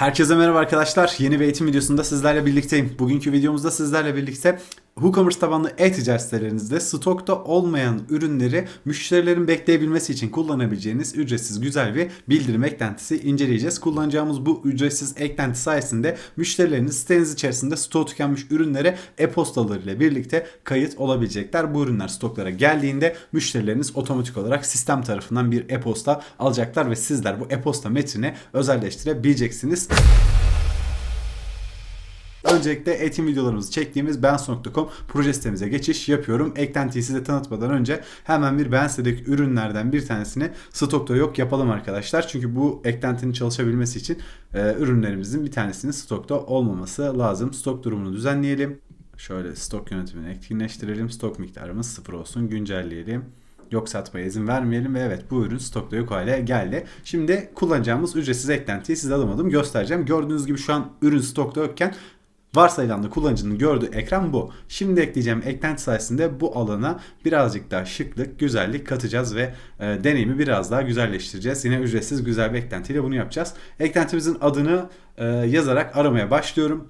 Herkese merhaba arkadaşlar. Yeni bir eğitim videosunda sizlerle birlikteyim. Bugünkü videomuzda sizlerle birlikte WooCommerce tabanlı e-ticaret sitelerinizde stokta olmayan ürünleri müşterilerin bekleyebilmesi için kullanabileceğiniz ücretsiz güzel bir bildirim eklentisi inceleyeceğiz. Kullanacağımız bu ücretsiz eklenti sayesinde müşterileriniz siteniz içerisinde stok tükenmiş ürünlere e-postalarıyla birlikte kayıt olabilecekler. Bu ürünler stoklara geldiğinde müşterileriniz otomatik olarak sistem tarafından bir e-posta alacaklar ve sizler bu e-posta metrini özelleştirebileceksiniz. Öncelikle eğitim videolarımızı çektiğimiz Benz.com proje sitemize geçiş yapıyorum. Eklentiyi size tanıtmadan önce hemen bir ben ürünlerden bir tanesini stokta yok yapalım arkadaşlar. Çünkü bu eklentinin çalışabilmesi için e, ürünlerimizin bir tanesinin stokta olmaması lazım. Stok durumunu düzenleyelim. Şöyle stok yönetimini etkinleştirelim. Stok miktarımız sıfır olsun. Güncelleyelim yok satmaya izin vermeyelim ve evet bu ürün stokta yok hale geldi. Şimdi kullanacağımız ücretsiz eklentiyi size adım adım göstereceğim. Gördüğünüz gibi şu an ürün stokta yokken Varsayılan da kullanıcının gördüğü ekran bu. Şimdi ekleyeceğim eklenti sayesinde bu alana birazcık daha şıklık, güzellik katacağız ve e, deneyimi biraz daha güzelleştireceğiz. Yine ücretsiz güzel bir eklentiyle bunu yapacağız. Eklentimizin adını e, yazarak aramaya başlıyorum.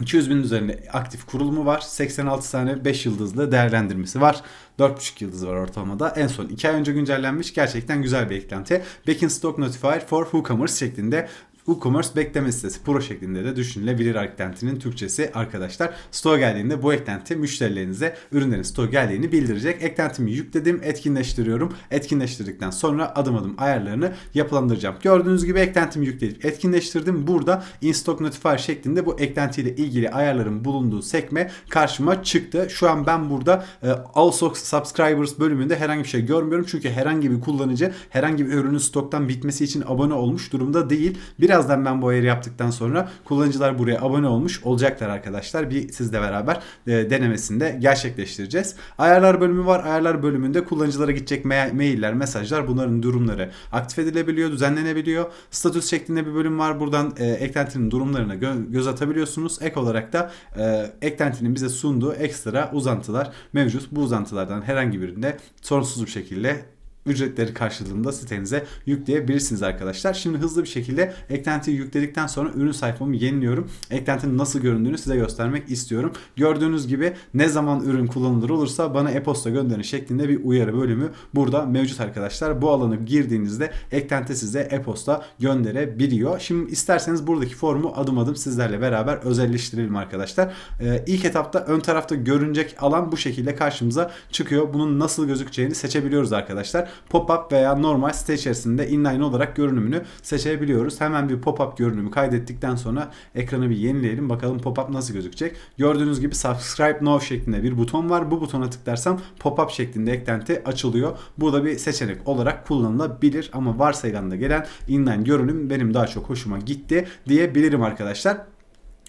200 bin üzerinde aktif kurulumu var. 86 tane 5 yıldızlı değerlendirmesi var. 4.5 yıldız var ortalamada. En son 2 ay önce güncellenmiş. Gerçekten güzel bir eklenti. Back in Stock Notifier for WooCommerce şeklinde WooCommerce bekleme sitesi Pro şeklinde de düşünülebilir eklentinin Türkçesi arkadaşlar. Store geldiğinde bu eklenti müşterilerinize ürünlerin store geldiğini bildirecek. Eklentimi yükledim, etkinleştiriyorum. Etkinleştirdikten sonra adım adım ayarlarını yapılandıracağım. Gördüğünüz gibi eklentimi yükleyip etkinleştirdim. Burada in stock notifier şeklinde bu eklentiyle ilgili ayarların bulunduğu sekme karşıma çıktı. Şu an ben burada e, also subscribers bölümünde herhangi bir şey görmüyorum. Çünkü herhangi bir kullanıcı herhangi bir ürünün stoktan bitmesi için abone olmuş durumda değil. Biraz Birazdan ben bu ayarı yaptıktan sonra kullanıcılar buraya abone olmuş olacaklar arkadaşlar. Bir sizle beraber e, denemesinde gerçekleştireceğiz. Ayarlar bölümü var. Ayarlar bölümünde kullanıcılara gidecek ma- mailler, mesajlar bunların durumları aktif edilebiliyor, düzenlenebiliyor. Status şeklinde bir bölüm var. Buradan e, eklentinin durumlarına gö- göz atabiliyorsunuz. Ek olarak da e, eklentinin bize sunduğu ekstra uzantılar mevcut. Bu uzantılardan herhangi birinde sorunsuz bir şekilde ücretleri karşılığında sitenize yükleyebilirsiniz arkadaşlar. Şimdi hızlı bir şekilde eklentiyi yükledikten sonra ürün sayfamı yeniliyorum. Eklentinin nasıl göründüğünü size göstermek istiyorum. Gördüğünüz gibi ne zaman ürün kullanılır olursa bana e-posta gönderin şeklinde bir uyarı bölümü burada mevcut arkadaşlar. Bu alanı girdiğinizde eklenti size e-posta gönderebiliyor. Şimdi isterseniz buradaki formu adım adım sizlerle beraber özelleştirelim arkadaşlar. Ee, ilk etapta ön tarafta görünecek alan bu şekilde karşımıza çıkıyor. Bunun nasıl gözükeceğini seçebiliyoruz arkadaşlar pop-up veya normal site içerisinde inline olarak görünümünü seçebiliyoruz. Hemen bir pop-up görünümü kaydettikten sonra ekranı bir yenileyelim. Bakalım pop-up nasıl gözükecek. Gördüğünüz gibi subscribe now şeklinde bir buton var. Bu butona tıklarsam pop-up şeklinde eklenti açılıyor. Bu da bir seçenek olarak kullanılabilir ama varsayılan da gelen inline görünüm benim daha çok hoşuma gitti diyebilirim arkadaşlar.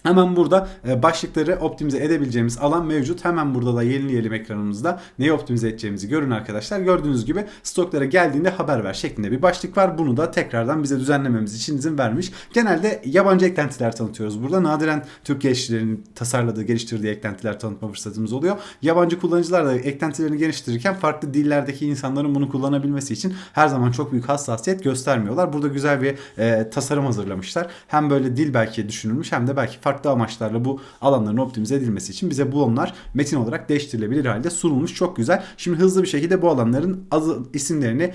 Hemen burada e, başlıkları optimize edebileceğimiz alan mevcut. Hemen burada da yenileyelim ekranımızda. Neyi optimize edeceğimizi görün arkadaşlar. Gördüğünüz gibi stoklara geldiğinde haber ver şeklinde bir başlık var. Bunu da tekrardan bize düzenlememiz için izin vermiş. Genelde yabancı eklentiler tanıtıyoruz burada. Nadiren Türk geliştirilerin tasarladığı, geliştirdiği eklentiler tanıtma fırsatımız oluyor. Yabancı kullanıcılar da eklentilerini geliştirirken farklı dillerdeki insanların bunu kullanabilmesi için her zaman çok büyük hassasiyet göstermiyorlar. Burada güzel bir e, tasarım hazırlamışlar. Hem böyle dil belki düşünülmüş hem de belki farklı amaçlarla bu alanların optimize edilmesi için bize bu onlar metin olarak değiştirilebilir halde sunulmuş. Çok güzel. Şimdi hızlı bir şekilde bu alanların adı, isimlerini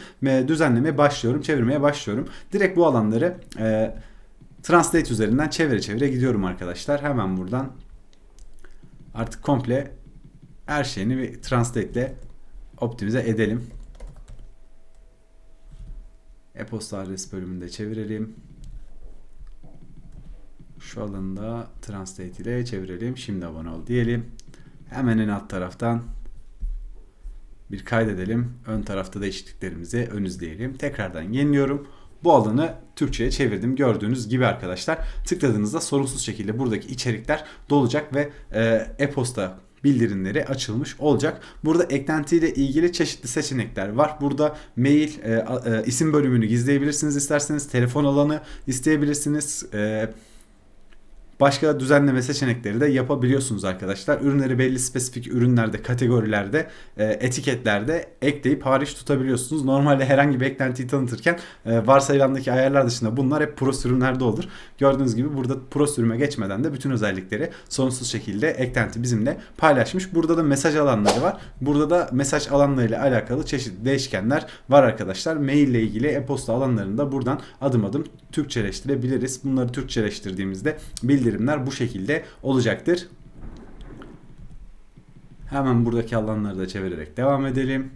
düzenlemeye başlıyorum, çevirmeye başlıyorum. Direkt bu alanları e, Translate üzerinden çevire çevire gidiyorum arkadaşlar. Hemen buradan artık komple her şeyini bir Translate ile optimize edelim. E-posta adres bölümünde çevirelim. Şu alanda Translate ile çevirelim. Şimdi abone ol diyelim. Hemen en alt taraftan bir kaydedelim. Ön tarafta değişikliklerimizi ön izleyelim. Tekrardan yeniliyorum. Bu alanı Türkçe'ye çevirdim. Gördüğünüz gibi arkadaşlar tıkladığınızda sorunsuz şekilde buradaki içerikler dolacak ve e, e-posta bildirimleri açılmış olacak. Burada eklentiyle ilgili çeşitli seçenekler var. Burada mail, e, e, isim bölümünü gizleyebilirsiniz isterseniz. Telefon alanı isteyebilirsiniz. E, Başka düzenleme seçenekleri de yapabiliyorsunuz arkadaşlar. Ürünleri belli spesifik ürünlerde, kategorilerde, e, etiketlerde ekleyip hariç tutabiliyorsunuz. Normalde herhangi bir eklentiyi tanıtırken e, varsayılandaki ayarlar dışında bunlar hep pro sürümlerde olur. Gördüğünüz gibi burada pro sürüme geçmeden de bütün özellikleri sonsuz şekilde eklenti bizimle paylaşmış. Burada da mesaj alanları var. Burada da mesaj alanlarıyla alakalı çeşitli değişkenler var arkadaşlar. Mail ile ilgili e-posta alanlarını da buradan adım adım Türkçeleştirebiliriz. Bunları Türkçeleştirdiğimizde bildirimler bu şekilde olacaktır. Hemen buradaki alanları da çevirerek devam edelim.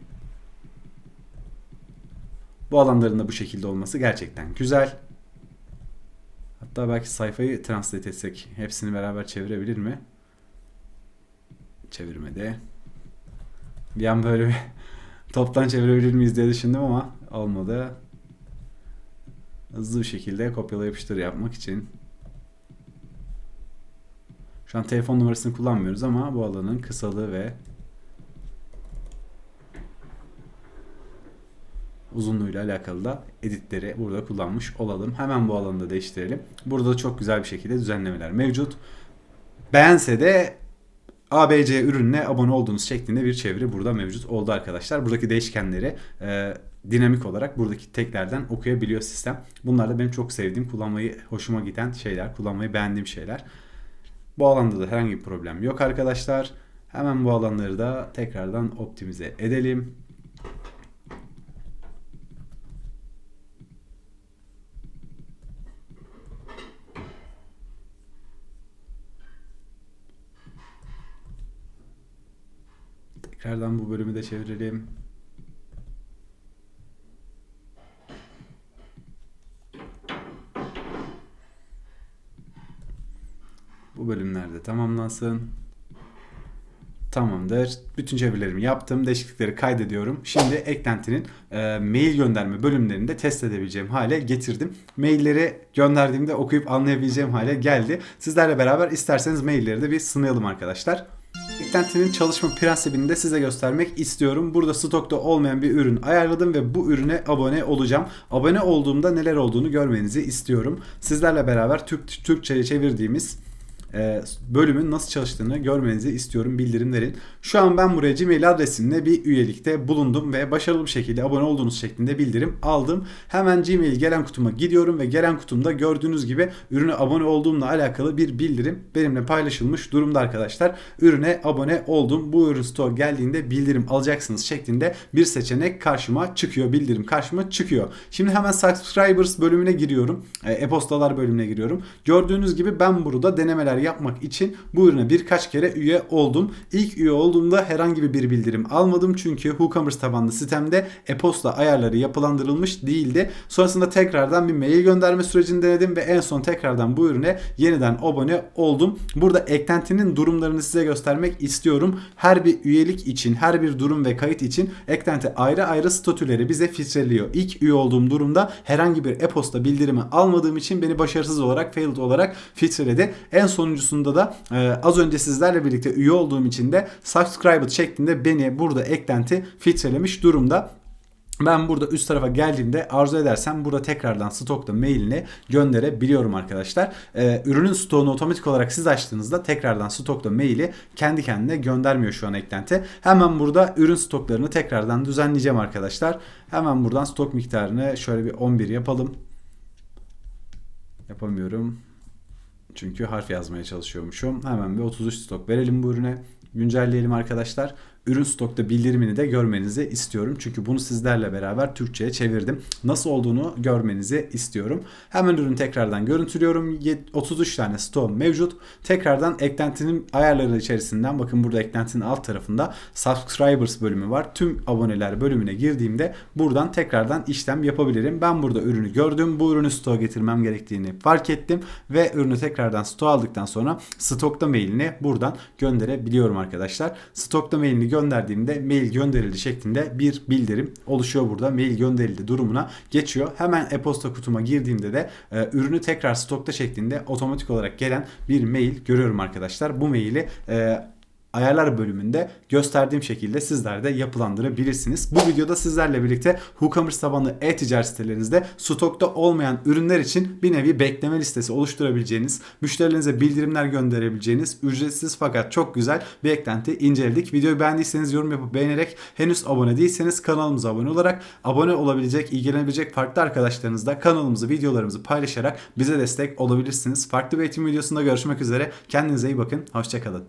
Bu alanların da bu şekilde olması gerçekten güzel. Hatta belki sayfayı translate etsek hepsini beraber çevirebilir mi? Çevirmede. Bir an böyle bir toptan çevirebilir miyiz diye düşündüm ama olmadı. Hızlı bir şekilde kopyala yapıştır yapmak için. Şu an telefon numarasını kullanmıyoruz ama bu alanın kısalığı ve uzunluğuyla alakalı da editleri burada kullanmış olalım. Hemen bu alanı da değiştirelim. Burada da çok güzel bir şekilde düzenlemeler mevcut. Beğense de ABC ürününe abone olduğunuz şeklinde bir çeviri burada mevcut oldu arkadaşlar. Buradaki değişkenleri e, dinamik olarak buradaki teklerden okuyabiliyor sistem. Bunlar da benim çok sevdiğim, kullanmayı hoşuma giden şeyler, kullanmayı beğendiğim şeyler. Bu alanda da herhangi bir problem yok arkadaşlar. Hemen bu alanları da tekrardan optimize edelim. Tekrardan bu bölümü de çevirelim. Bu bölümlerde tamamlansın. Tamamdır. Bütün çevirilerimi yaptım. Değişiklikleri kaydediyorum. Şimdi eklentinin e, mail gönderme bölümlerini de test edebileceğim hale getirdim. Mailleri gönderdiğimde okuyup anlayabileceğim hale geldi. Sizlerle beraber isterseniz mailleri de bir sınayalım arkadaşlar. Eklentinin çalışma prensibini de size göstermek istiyorum. Burada stokta olmayan bir ürün ayarladım ve bu ürüne abone olacağım. Abone olduğumda neler olduğunu görmenizi istiyorum. Sizlerle beraber Türk Türkçe'ye çevirdiğimiz bölümün nasıl çalıştığını görmenizi istiyorum bildirimlerin. Şu an ben buraya Gmail adresimle bir üyelikte bulundum ve başarılı bir şekilde abone olduğunuz şeklinde bildirim aldım. Hemen Gmail gelen kutuma gidiyorum ve gelen kutumda gördüğünüz gibi ürüne abone olduğumla alakalı bir bildirim benimle paylaşılmış durumda arkadaşlar. Ürüne abone oldum. Bu ürün store geldiğinde bildirim alacaksınız şeklinde bir seçenek karşıma çıkıyor. Bildirim karşıma çıkıyor. Şimdi hemen subscribers bölümüne giriyorum. E, E-postalar bölümüne giriyorum. Gördüğünüz gibi ben burada denemeler yapmak için bu ürüne birkaç kere üye oldum. İlk üye olduğumda herhangi bir bildirim almadım çünkü WooCommerce tabanlı sitemde e-posta ayarları yapılandırılmış değildi. Sonrasında tekrardan bir mail gönderme sürecini denedim ve en son tekrardan bu ürüne yeniden abone oldum. Burada eklentinin durumlarını size göstermek istiyorum. Her bir üyelik için, her bir durum ve kayıt için eklenti ayrı ayrı statüleri bize filtreliyor. İlk üye olduğum durumda herhangi bir e-posta bildirimi almadığım için beni başarısız olarak, failed olarak filtreledi. En son sonuncusunda da e, az önce sizlerle birlikte üye olduğum için de subscribed şeklinde beni burada eklenti filtrelemiş durumda. Ben burada üst tarafa geldiğimde arzu edersem burada tekrardan stokta mailini gönderebiliyorum arkadaşlar. Ee, ürünün stoğunu otomatik olarak siz açtığınızda tekrardan stokta maili kendi kendine göndermiyor şu an eklenti. Hemen burada ürün stoklarını tekrardan düzenleyeceğim arkadaşlar. Hemen buradan stok miktarını şöyle bir 11 yapalım. Yapamıyorum. Çünkü harf yazmaya çalışıyormuşum. Hemen bir 33 stok verelim bu ürüne. Güncelleyelim arkadaşlar ürün stokta bildirimini de görmenizi istiyorum. Çünkü bunu sizlerle beraber Türkçe'ye çevirdim. Nasıl olduğunu görmenizi istiyorum. Hemen ürünü tekrardan görüntülüyorum. 33 tane stok mevcut. Tekrardan eklentinin ayarları içerisinden bakın burada eklentinin alt tarafında subscribers bölümü var. Tüm aboneler bölümüne girdiğimde buradan tekrardan işlem yapabilirim. Ben burada ürünü gördüm. Bu ürünü stoğa getirmem gerektiğini fark ettim ve ürünü tekrardan stoğa aldıktan sonra stokta mailini buradan gönderebiliyorum arkadaşlar. Stokta mailini gönderdiğimde mail gönderildi şeklinde bir bildirim oluşuyor burada. Mail gönderildi durumuna geçiyor. Hemen e-posta kutuma girdiğimde de e, ürünü tekrar stokta şeklinde otomatik olarak gelen bir mail görüyorum arkadaşlar. Bu maili e, ayarlar bölümünde gösterdiğim şekilde sizler de yapılandırabilirsiniz. Bu videoda sizlerle birlikte WooCommerce tabanlı e-ticaret sitelerinizde stokta olmayan ürünler için bir nevi bekleme listesi oluşturabileceğiniz, müşterilerinize bildirimler gönderebileceğiniz ücretsiz fakat çok güzel bir eklenti inceledik. Videoyu beğendiyseniz yorum yapıp beğenerek henüz abone değilseniz kanalımıza abone olarak abone olabilecek, ilgilenebilecek farklı arkadaşlarınızla kanalımızı, videolarımızı paylaşarak bize destek olabilirsiniz. Farklı bir eğitim videosunda görüşmek üzere. Kendinize iyi bakın. Hoşçakalın.